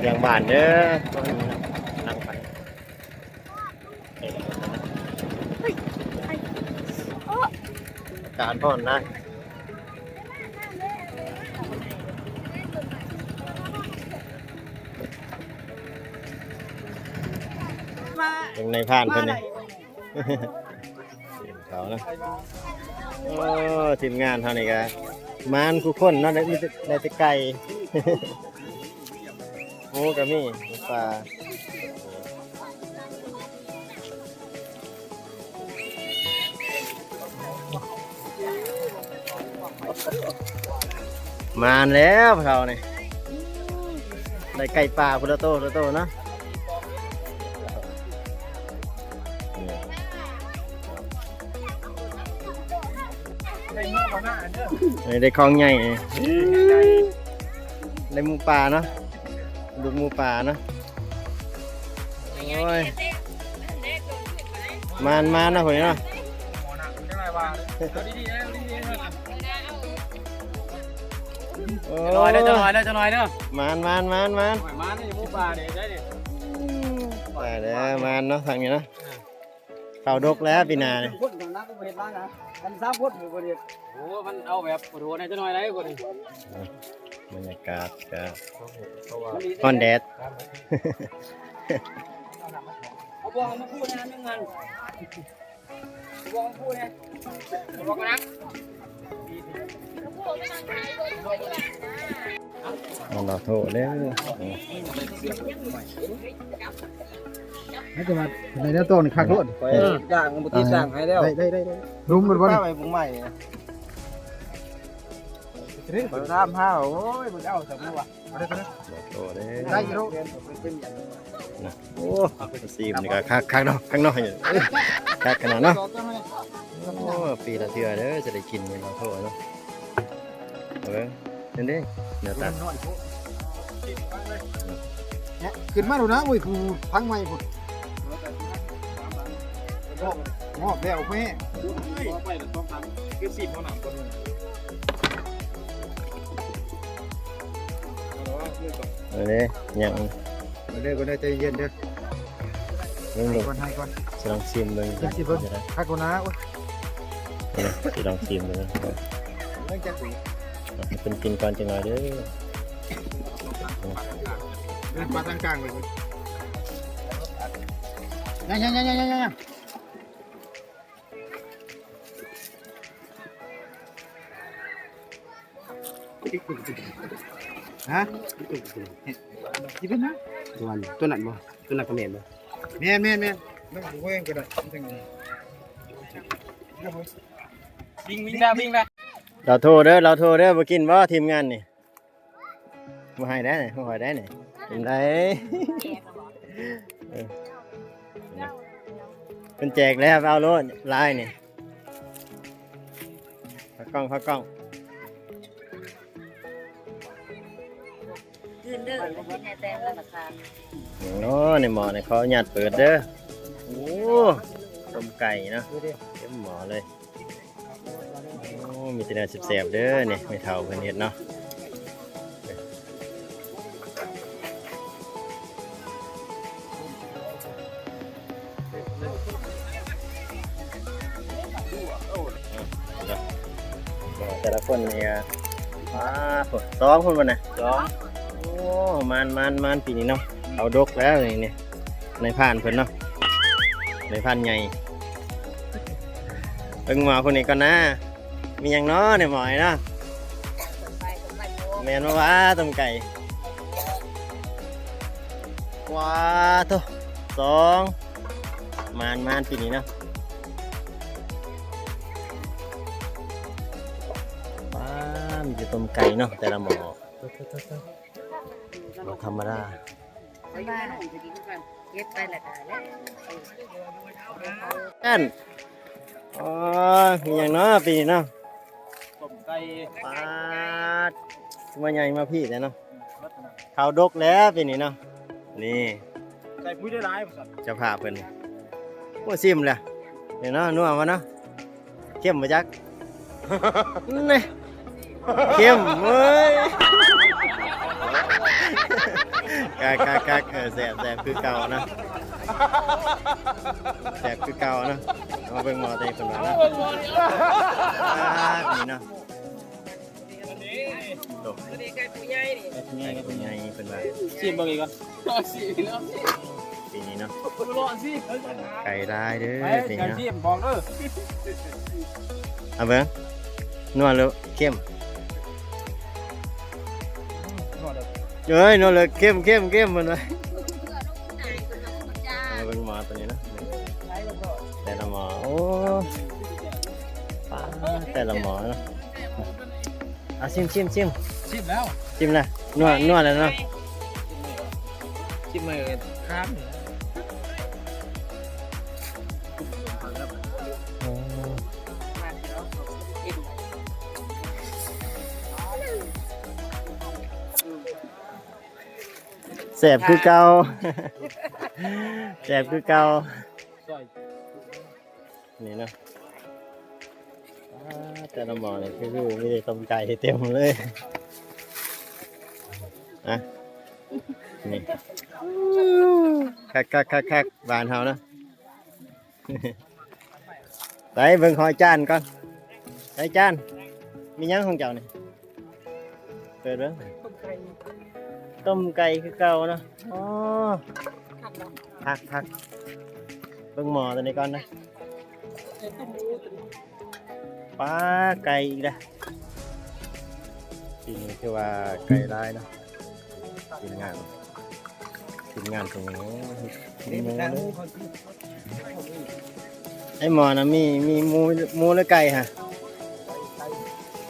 เรื่องบ้านเด้อต้องนั่งไปการพ่อนนะยังในผ่านเพิ่นนี่เขานะโอ้ทีมงานเท่านี้ก็มานคุกคนเนาะได้มีแต่ได้แต่ไก่ หมูก็มีหมูปลามาแล้วเขาเนี่ยได้ไก่ป่าพุทธโตพุทธโตเนาะนี่เอ้ยได้คลองใหญ่ได้หมูป่าเนาะ ดูหมูป่าเนาะโอ้ยมานมานนะคนนี้เนาะโอ้จะน้อยเด้อจะน้อยเด้อจะน้อยเด้อมานมานมานมานหอยมานี่หมูป่านี่ได้ดิได้แล้วมานเนาะทางนี้เนาะเข้าดกแล้วปีหนาเนี่ยพุทธนักก็บ่เฮ็ดบ้านนะอันสามพุทธบ่เฮ็ดโอ้มันเอาแบบปวดหัวในจะน้อยได้กว่านี้ บรรยากาศก็มันดีฮ้อนแดดเอาบ่มาพูดนะนึงมันบ่มาพูดนะบอกกันนะมันรอโทษแล้วให้จะมาในแนวต้นคักรถไปจ้างบ่ติดจ้างให้แล้วได้ได้ได้ได้รุมมันบ่ถ้านี่ไปบุงใหม่ บ่ถามหาโอ้ยบ่เอาสมมุติว่าได้ได้รอโทษแล้วได้อยู่ลูกเป็นอย่างนะโอ้ซีมนี่ก็คักคักเนาะข้างนอกอยู่เอ้ยคักขนาดเนาะโอ้ปีละเทื่อเด้อจะได้กินมันเราโทษเนาะเออนั่นเด้เดี๋ยวตัดเนี่ยขึ้นมาดูนะโอ้ยกูพังใหม่พุ่นงอกแล้วแม่ไปต้องทำคือสิบเขาหนังคนนึงเออเด้ยังมาเด้อก็ได้ใจเย็นเด้อยังลงก่อนให้ก่อนจะลองซิมเลยจักสิเพิ่นจะได้คักกว่านะโอ้ยจะลองซิมเลยนะเรื่อง จักสิให้เป็นกินก่อนจังหน่อยเด้อเดินมาทางกลางเลยพุ่นยังยังยังยังยังยัง ฮะที่เป็นนะตัวนั้นตัวนั้นบ่ตัวนั้นก็แม่นบ่แม่นแม่นแม่นต้องดูเองก็ได้จังไงวิ่งวิ่งได้วิ่งได้เราโทรเด้อเราโทรเด้อมากินบ่ทีมงานนี่มาให้ได้ไหนมาให้ได้ไหนกินได้เออเป็นแจกแล้วเอาโลดลายนี่พักกล้องพักกล้อง เด้อกินในแตงแล้วนะคะโอ้ในหมอในเขาหยัดเปิดเด้อโอ้ต้มไก่เนาะเต็มหมอเลยโอ้มีแต่เนื้อแสบๆเด้อเนี่ไม่เท่าเพิ่นเฮ็ดเนาะแต่ละคนนี่ก็มาสองคนวันน่ะสอง โอ้มันมันมันปีนี้เนาะเอาดกแล้วนี่นี่ในผ่านเพิ่นเนาะในผ่านใหญ่เพิ่งมาคนนี้ก่อนนะ มีหยังเนาะในหมอยเนาะไปตรงไปโอ้แมนมาว่าต้มไก่ว้าตัวสองมันมันปีนี้เนาะป้ามีแต่ต้มไก่เนาะแต่ละหมอ บ่ธรรมดาไปบ้านจะกินกันเก็บไปละกันแล้วอันอ๋อมีอย่างเนาะปีนี้เนาะต้มไก่ป้าดมาใหญ่มาพี่เลยเนาะข้าวดกแล้วปีนี้เนาะนี่ไก่พุ้ยได้ร้ายภาษาเจะพาเพิ่นโอ้ซิมเลยเดี๋ยวเนาะนัวมาเนาะเข้มมาจักนี่เข้มเว้ย กากากากเออแสบแสบคือเก่านะแสบคือเก่านะมาเบิ่งหมอตัวนี้คนว่านะอ่านี่เนาะตกนี่ไก่ปูใหญ่นี่นี่ก็เป็นไงเป็นว่าชิมบางอีกก่อนสิแล้วปีนี้เนาะร้อนสิไก่ลายเด้อไปปีไก่นี้ชิมบอกเด้อเอาเบิ่งนวดแล้วเข้ม เอ้ยนวดแล้วเข้มเข้มเข้มมันว่าเอาเบิ่งหมอตัวนี้เนาะแต่ละหมอโอ้ป้าแต่ละหมอเนาะเอาชิมชิมชิมชิมแล้วชิมนะนวดนวดแล้วเนาะชิมมาเลยข้าม แสบคือเก่าแสบคือเก่านี่เนาะแต่ละหมอเนี่ยคือมีแต่ต้มไก่เต็มเลยอะนี่คักคักคักคักบานเฮานะไปเบิ่งหอยจานก่อนไอ้จานมียังของเจ้านี่เปิดเบิ่ง ต้มไก่คือเก่าเนาะอ๋อคักคักเบิ่งหมอตัวนี้ก่อนนะปลาไก่อีกแล้วทีนี้คือว่าไก่ได้เนาะทีมงานทีมงานตรงนี้ทีมงานเลยไอหมอนะมีมีหมูหมูหรือไก่ฮะ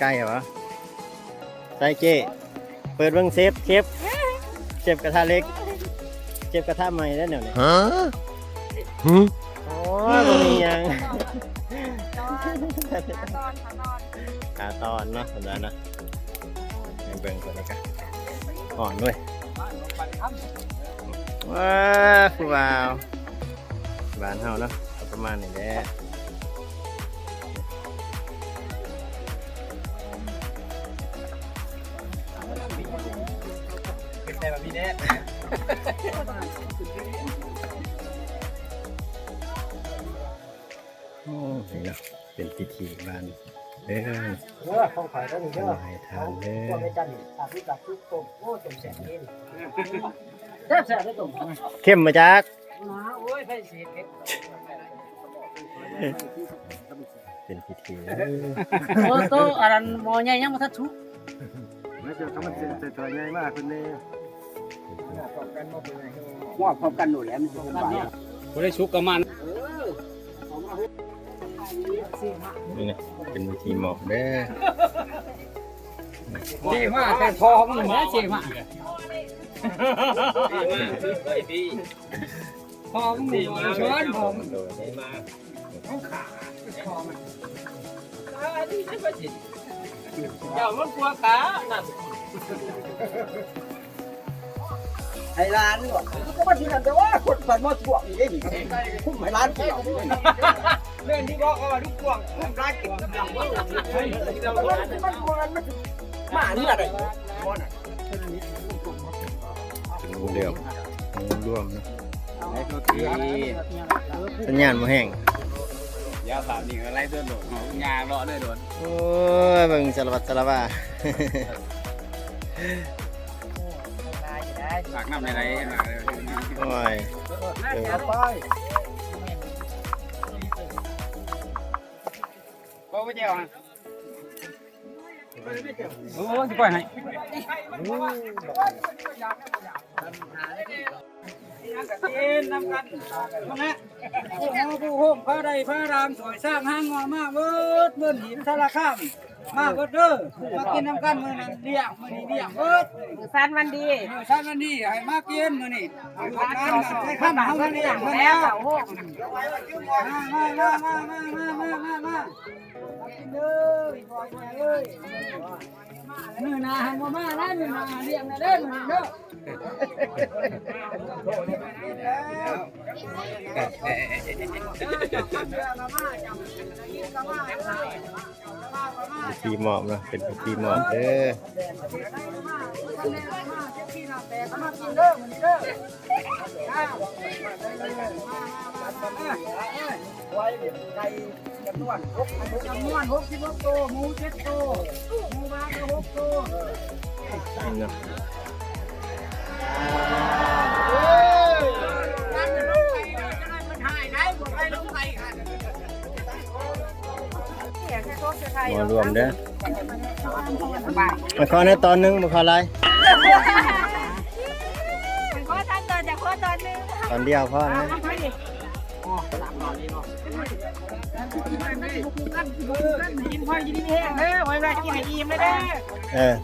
ไก่เหรอไส้เจเปิดเบิ้งเซฟเชฟ เชฟกระทะเล็กเชฟกระทะใหม่แล้วเนี่ยฮะโอ้ยบ่มีหยังขาตอนเนาะสำหรับนะให้เบิ่งก่อนแล้วกันอ่อนด้วยว้าคือว้าวบ้านเฮาเนาะก็ประมาณนี้แหละ โอ้นี่เนเป็นพิธีบ้านเด้อเออของข่อยก็มีเด้อทำให้ทานเด้อพวกในจันทร์สาธิตกับทุกต้มโอ้จมแสนนี่แซ่บแซ่บได้ต้มเข้มมาจากมาโอ้ยไปสิเผ็ดเป็นพิธีเด้อโอ้โตอันนั้นมอใหญ่ยังบ่ทันสุกไม่เจอเขามันเป็นตัวใหญ่มากคุณนี่ ว่าพร้อมกันหนูแหล้วมันจะไปบ่ได้ชุกกับมันนี่นะเป็นพิธีหมอกเด้อเจมาแต่พอมึงมาเจมาพอมึงมาชวนผมโดยได้มาอย่ามันกลัวขานั่น ไอ้ร้านนี่ว่ะก็มาที่นั่นแต่ว่าคนใส่หม้อถ่วงนี่ได้ดิคุ้มไอ้ร้านเกี่ยวเรื่องที่บอกว่าลูกกวางลูกร้านกินอย่างว่ามันมันมันมันมานี่อะไรเป็นงูเดียวงูร่วมนะสัญญาณมาแห้งยาสามนี่อะไรเดินโดดงาเลาะเลยโดนโอ้ยเบิ่งสารวัตรสารว่า ฝากน้ำในไรมาเลยโอ้ยเออไปก็ไม่เจ้าฮะโอ้ยปล่อยให้น้ำกันมาละผู้ฮผู้โฮมพระใดพระรามสวยสร้างห้างงอมากเบิร์ดเบิ่นหินสารคาม มาเบิดเด้อมากินน้ำกันมื้อนั้นเลี้ยงมื้อนี้เลี้ยงเบิดสันวันดีเออชาติวันนี้ให้มากินมื้อนี้เอาลูกหลานมาให้ข้ามเฮาเลี้ยงเพิ่นแล้แล้ววโอ้มามามามามามามามามากินเด้ออีบอยแม่เอ้ยมื้อหน้าให้มามานะมื้อหน้าเลี้ยงนะเด้อมื้อนี้เด้อพิธีหมอบนะ พี่หมอบนะเป็นพี่หมอบเออจำนวนหกสิบหกตัวหมูเจ็ดตัวหมูบาหกตัวจะลงไหาย มารวมเด้อมาขอในตอนหนึงมาขออะไรเป็นข้อทันตอนจากข้อตอนนึงตอนเดียวพอนะกินพอกินนี่แห้งเด้อไว้ไว้กินให้อิ่มเลยเด้อเออ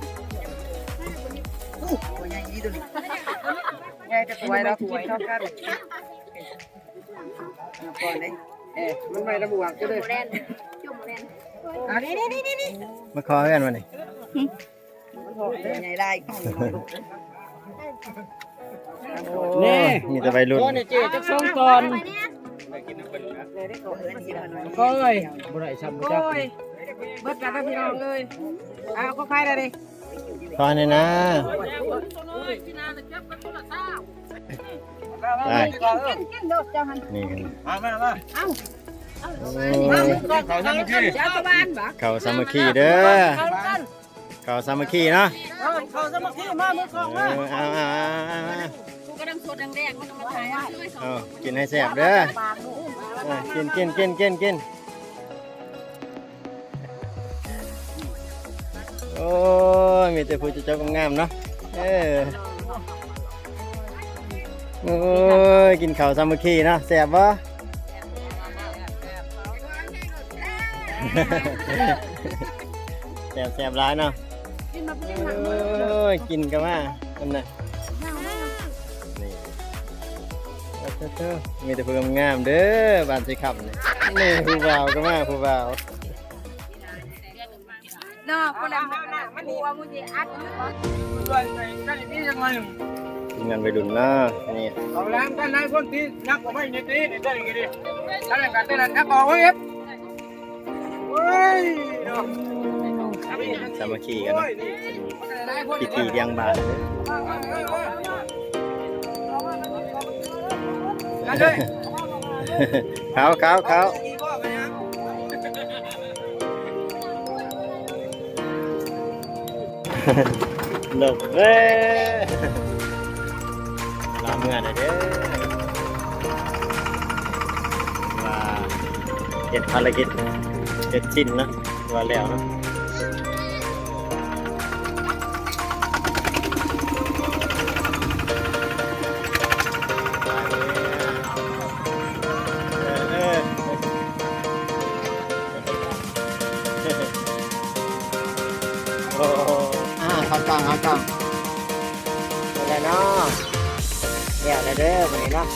แกจะสวยแล้วสวยเท่ากันก่อนเลย เอ๊ะมันไม่ระบุอะก็เลยแลนจุ่มแลนอ่านี่นี่นี่นี่มาขอกันวันนี้ใหญ่ได้ของนี่มีแต่วัยรุ่นตัวนี่เจ๊จักสองตอนก้อยบ่ได้ซ้ำก้อยเบิดกันแล้วพี่น้องเลยอ้าวก็ใครได้ดิ ขอในอยนะได้กินกินโดดเจ้าหันนี่กันมามามาโอ้เขาทำเมื่อกี้เจ้าบ้านบ่เขาสามัคคีเด้อเขาสามัคคีเนาะเขาสมัครที่มามือกองเอมาอเอาเอาเอาเอากูกำลังสดแดงๆมันมาถ่ายอะเอากินให้แซ่บเด้อเออกินกินกินกินกิน มีแต่ผู้เจ้าๆงามๆเนาะเออโอ้ยกินข้าวสามัคคีเนาะแซ่บบ่แซ่บแซ่บร้ายเนาะกินมาเป็นโอ้ยกินกันมาอันน่ะนี่เอาเถอะๆมีแต่ผู้งามๆเด้อบ้านสิขับนี่นี่ผู้บ่าวก็มาผู้บ่าว เนาะคนละมันหัวมึงสิอัดด้วยไอ้กันนี่ยังไงทีมงานวัยรุ่นเนาะนี่เอาล้างกันนายคนที่นักกว่าไม่นี่ตีนี่ได้ยังไงดิถ้าอย่างกันได้นั้นนักออกว้ยเฮ้ยเนาะสามัคคีกันเนาะพิธีเลี้ยงบาทเด้อนั่นเขาวขาวขา หลบเว้ยลาเมื่อหน่อยเด้อว่าเก็ดภารกิจเก็ดชิ้นเนาะว่าแล้วเนาะ เดี๋ยวอะไรเด้อวันนี้เนาะ